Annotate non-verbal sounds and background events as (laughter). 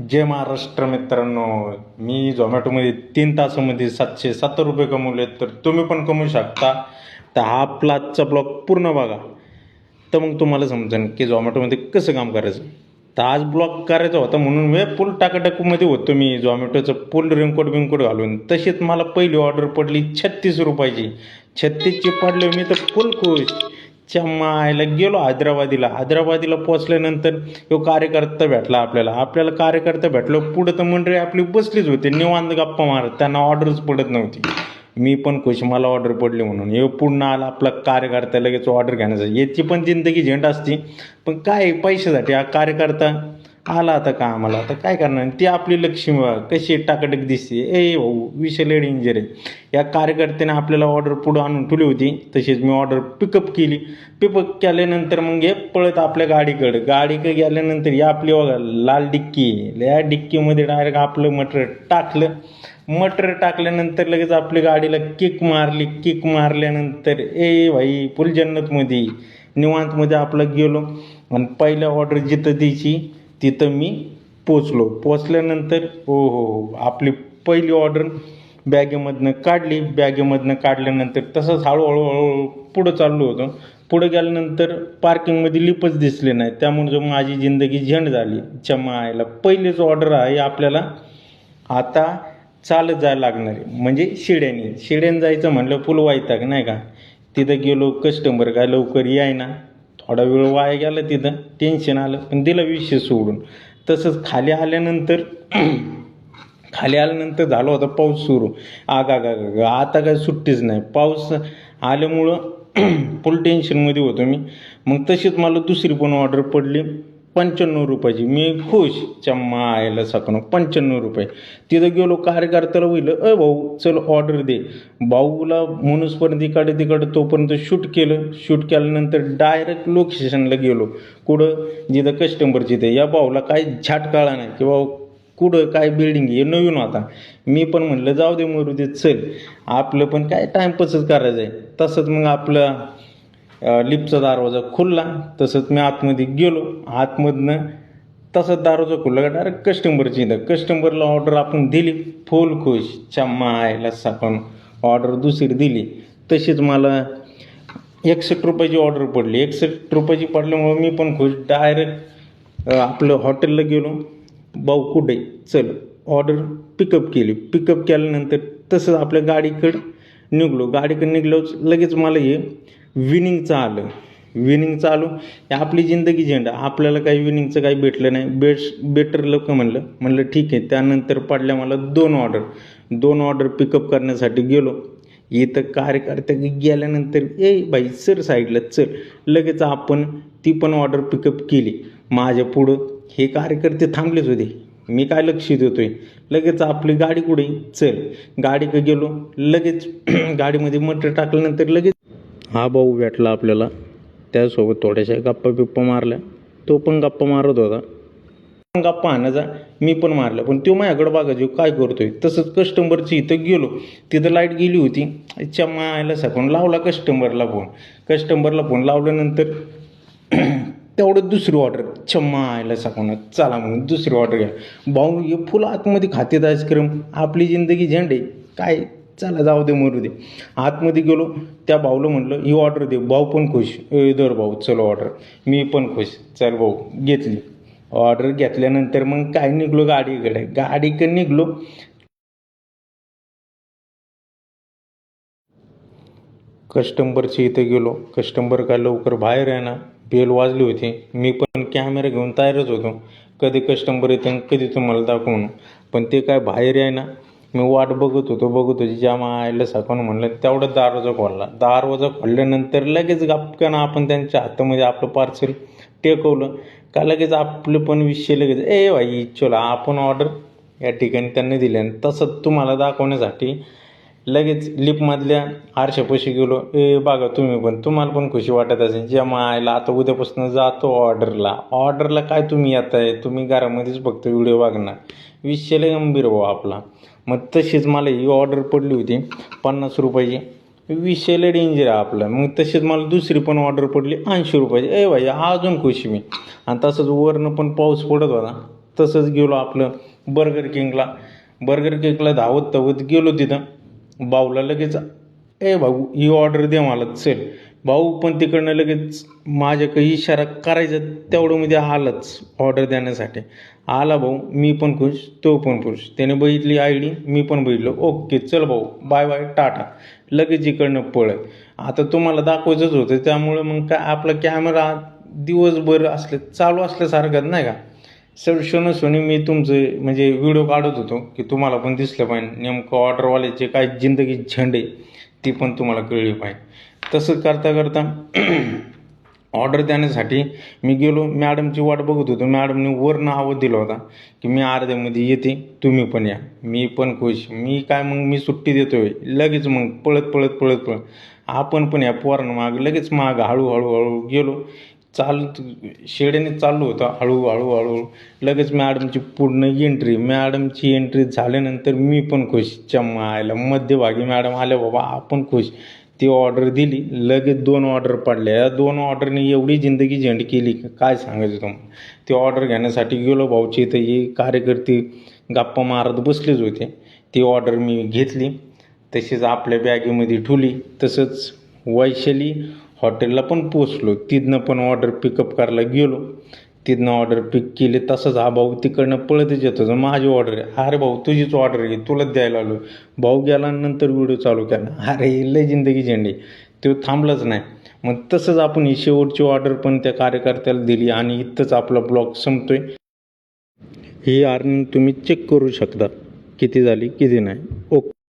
जय महाराष्ट्र मित्रांनो मी झोमॅटोमध्ये तीन तासामध्ये सातशे सत्तर रुपये कमवले तर तुम्ही पण कमवू शकता. तर हा प्लाजचा ब्लॉग पूर्ण बघा. तर मग तुम्हाला समजेल की झोमॅटोमध्ये कसं काम करायचं. तर आज ब्लॉग करायचा होता म्हणून मी फुल टाकाटाकूमध्ये होतो मी झोमॅटोचं फुल रेनकोट बिंकोट घालून. तशीच मला पहिली ऑर्डर पडली छत्तीस रुपयाची. छत्तीसची पडली मी तर फुल खुश. चम्मायला गेलो हैदराबादीला. हैदराबादीला पोचल्यानंतर तो कार्यकर्ता भेटला आपल्याला. आपल्याला कार्यकर्ता भेटलो. पुढं तर मंडळी आपली बसलीच होती. निवांत गप्पा मारत. त्यांना ऑर्डरच पडत नव्हती. मी पण खुश. मला ऑर्डर पडली म्हणून. हे पूर्ण आला आपला कार्यकर्ता लगेच ऑर्डर घेण्याचा. याची पण जिंदगी झेंड असते. पण काय पैशासाठी. हा कार्यकर्ता आला आता का आम्हाला आता काय करणार? ती आपली लक्ष्मी बघा कशी टाकाटक दिसते. ए भाऊ विषय लेड इंजर आहे. या कार्यकर्त्याने आपल्याला ऑर्डर पुढं आणून ठेवली होती. तशीच मी ऑर्डर पिकअप केली. पिकअप केल्यानंतर मग हे पळत आपल्या गाडीकडं. गाडीकडे गेल्यानंतर या आपली बघा लाल डिक्की. या डिक्कीमध्ये डायरेक्ट आपलं मटेरियल टाकलं. मटर टाकल्यानंतर लगेच आपली गाडीला किक मारली. किक मारल्यानंतर ए भाई फुल जन्नतमध्ये निवांतमध्ये आपलं गेलो. आणि पहिल्या ऑर्डर जिथं द्यायची तिथं मी पोचलो. पोचल्यानंतर हो हो हो आपली पहिली ऑर्डर बॅगेमधनं काढली. बॅगेमधनं काढल्यानंतर तसंच हळूहळू हळूहळू पुढं चाललो होतो. पुढं गेल्यानंतर पार्किंगमध्ये लिपच दिसले नाही. त्यामुळे जो माझी जिंदगी झेंड झाली. चमायला पहिलीच ऑर्डर आहे आपल्याला आता चालत जायला लागणार. आहे म्हणजे शिड्याने. शिड्याने जायचं म्हणलं फुल वायताक नाही का? तिथं गेलो कस्टमर काय लवकर याय ना थोडा वेळ वाया गेला तिथं टेन्शन आलं. पण दिला विषय सोडून. तसंच खाली आल्यानंतर (clears throat) खाली आल्यानंतर झालं होता पाऊस सुरू. आग आग आग आता काय सुट्टीच नाही. पाऊस आल्यामुळं (clears throat) फुल टेन्शनमध्ये होतो मी. मग तशीच मला दुसरी पण ऑर्डर पडली. पंच्याण्णव रुपयाची. मी खुश. चम्मा आयला सकाळ पंच्याण्णव रुपये. तिथं गेलो कार्यकर्त्याला होईल अ भाऊ चल ऑर्डर दे. भाऊला म्हणूसपर्यंत इकडे तिकडे तोपर्यंत शूट केलं. शूट केल्यानंतर डायरेक्ट लोकेशनला गेलो. कुठं? जिथं कस्टमर जिथे या भाऊला काय झाट कळा नाही. की भाऊ कुठं काय बिल्डिंग हे नवीन होता. मी पण म्हणलं जाऊ दे मरू दे चल. आपलं पण काय टाईमपासच करायचं आहे तसंच मग आपलं लिफ्टचा दरवाजा खुलला तसंच मी आतमध्ये गेलो. आतमधनं तसंच दरवाजा खुलला का डायरेक्ट कस्टमरची इथं. कस्टमरला ऑर्डर आपण दिली. फुल खुश. चम्मा आयला आपण ऑर्डर दुसरी दिली. तशीच मला एकसष्ट रुपयाची ऑर्डर पडली. एकसष्ट रुपयाची पडल्यामुळं मी पण खुश. डायरेक्ट आपलं हॉटेलला गेलो. भाऊ कुठे? चल. ऑर्डर पिकअप केली. पिकअप केल्यानंतर तसंच आपल्या गाडीकडं निघलो. गाडीकडं निघलो लगेच मला हे विनिंगचं आलं. विनिंगचं आलो. आपली जिंदगी झेंडा. आपल्याला काही विनिंगचं काही भेटलं नाही. बेट बेटर लोक म्हणलं. म्हणलं ठीक आहे. त्यानंतर पडल्या मला दोन ऑर्डर दोन ऑर्डर पिकअप करण्यासाठी गेलो. इथं कार्यकर्त्या गेल्यानंतर ए बाई सर साईडला चल. लगेच आपण ती पण ऑर्डर पिकअप केली. माझ्या पुढं हे कार्यकर्ते थांबलेच होते. मी काय लक्ष देतोय लगेच आपली गाडी कुठे? चल. गाडीकडे गेलो. लगेच (clears throat) गाडीमध्ये मटर टाकल्यानंतर लगेच हा भाऊ भेटला आपल्याला. त्यासोबत थोड्याशा गप्पा बिप्पा मारल्या. तो पण गप्पा मारत होता. पण गप्पा आणायचा मी पण मारला. पण तो माझ्याकडे बघायचो काय करतोय. तसंच कस्टमरची इथं गेलो. तिथं लाइट गेली होती. इच्छा मायला साकून लावला कस्टमरला फोन कस्टमरला फोन लावल्यानंतर (clears throat) तेवढं दुसरी ऑर्डर छम्मा आयला सकाळून चला म्हणून दुसरी ऑर्डर घ्या. भाऊ हे फुल आतमध्ये खातेत आईस्क्रीम आपली जिंदगी झेंडे. काय चला जाऊ दे मरू दे. आतमध्ये गेलो त्या भाऊला म्हणलं ही ऑर्डर दे भाऊ पण खुश. दर भाऊ चलो ऑर्डर मी पण खुश. चल भाऊ घेतली. ऑर्डर घेतल्यानंतर मग काय निघलो गाडीकडे? गाडीकडे निघलो. कस्टंबरच्या इथं गेलो. कस्टंबर काय लवकर बाहेर आहे ना बेल वाजली होती. मी पण कॅमेरा घेऊन तयारच होतो. कधी कस्टंबर येते आणि कधी तुम्हाला दाखवून. पण ते काय बाहेर आहे ना मी वाट बघत होतो बघत होतो ज्या आयला साकून म्हणलं तेवढं दरवाजा खोलला दरवाजा खोलल्यानंतर लगेच गपकन आपण त्यांच्या हातामध्ये आपलं पार्सल टेकवलं. का लगेच आपलं पण विषय लगेच ए भाई चला आपण ऑर्डर या ठिकाणी त्यांनी दिली आणि तसंच तुम्हाला दाखवण्यासाठी लगेच लिपमधल्या आरशापाशी गेलो. ए बघा तुम्ही पण तुम्हाला पण खुशी वाटत असेल. ज्या आयला आता उद्यापासून जातो ऑर्डरला ऑर्डरला काय तुम्ही येत आहे तुम्ही घरामध्येच फक्त व्हिडिओ बघणार. विषय गंभीर भाऊ आपला. मग तशीच मला ही ऑर्डर पडली होती पन्नास रुपयाची. विषय डेंजर आहे आपलं. मग तशीच मला दुसरी पण ऑर्डर पडली ऐंशी रुपयाची. ए भाई अजून खुशी मी. आणि तसंच वरनं पण पाऊस पडत होता. तसंच गेलो आपलं बर्गर किंगला बर्गर किंगला धावत धावत गेलो तिथं. भाऊला लगेच ए भाऊ ही ऑर्डर दे मला चल. भाऊ पण तिकडनं लगेच माझ्याकडे इशारा करायचा तेवढं मध्ये आलाच ऑर्डर देण्यासाठी. आला भाऊ मी पण खुश तो पण खुश. त्याने बघितली आय डी मी पण बघितलं. ओके चल भाऊ बाय बाय टाटा. लगेच इकडनं पळत. आता तुम्हाला दाखवायचंच होतं त्यामुळं मग काय आपला कॅमेरा दिवसभर असले चालू असल्यासारखं नाही का? सर शनोशनी मी तुमचं म्हणजे व्हिडिओ काढत होतो की तुम्हाला पण दिसलं पाहिजे. नेमकं ऑर्डरवाल्याचे काय जिंदगी झंडे. ती पण तुम्हाला कळली पाहिजे. तसं करता करता (clears throat) ऑर्डर देण्यासाठी मी गेलो मॅडमची वाट बघत होतो. मॅडमने वरनं आवाज दिला होता की मी अर्ध्यामध्ये येते तुम्ही पण या. मी पण खुश. मी काय मग मी सुट्टी देतोय. लगेच मग पळत पळत पळत पळत. आपण पण या पोरानं माग लगेच माग हळूहळू हळू गेलो. चालत शेड्याने चाललो होता हळूहळू हळू लगेच मॅडमची पूर्ण एंट्री मॅडमची एंट्री झाल्यानंतर मी पण खुश. चम्मायला मध्यभागी मॅडम आल्या बाबा आपण खुश. ती ऑर्डर दिली लगेच दोन ऑर्डर पडल्या. या दोन ऑर्डरने एवढी जिंदगी झेंड केली की काय सांगायचं तुम्हाला? ती ऑर्डर घेण्यासाठी गेलो भाऊची इथं ही कार्यकर्ते गप्पा मारत बसलेच होते. ती ऑर्डर मी घेतली. तशीच आपल्या बॅगेमध्ये ठुली तसंच वैशाली हॉटेलला पण पोचलो तिथनं पण ऑर्डर पिकअप करायला गेलो. तिथनं ऑर्डर पिक केली. तसंच हा भाऊ तिकडनं पळतच येत होता. माझी ऑर्डर आहे. अरे भाऊ तुझीच ऑर्डर आहे. तुलाच द्यायला आलो भाऊ गेला नंतर व्हिडिओ चालू केला. अरे लय जिंदगी झेंडी तो थांबलाच नाही. मग तसंच आपण ही शेवटची ऑर्डर पण त्या कार्यकर्त्याला दिली आणि इथंच आपला ब्लॉग संपतोय. ही अर्निंग तुम्ही चेक करू शकता. किती झाली किती नाही. ओके